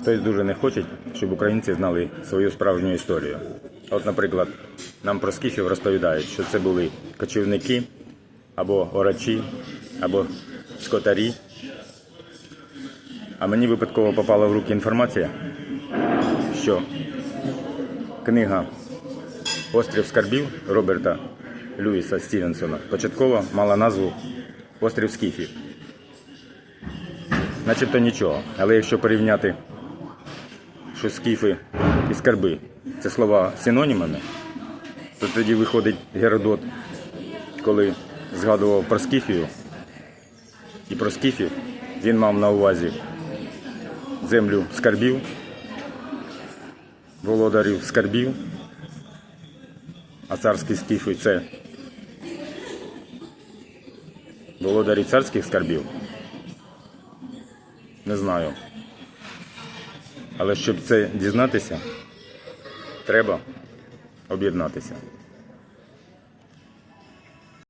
хтось дуже не хоче, щоб українці знали свою справжню історію. От, наприклад, нам про скіфів розповідають, що це були кочівники або орачі, або скотарі. А мені випадково попала в руки інформація, що книга Острів скарбів Роберта Люїса Стівенсона початково мала назву Острів Скіфів. Начебто нічого. Але якщо порівняти, що скіфи і скарби це слова синонімами, то тоді виходить Геродот, коли згадував про скіфію і про скіфів, він мав на увазі землю скарбів, володарів скарбів, а царські скіфи це володарі царських скарбів. Не знаю. Але щоб це дізнатися, треба об'єднатися.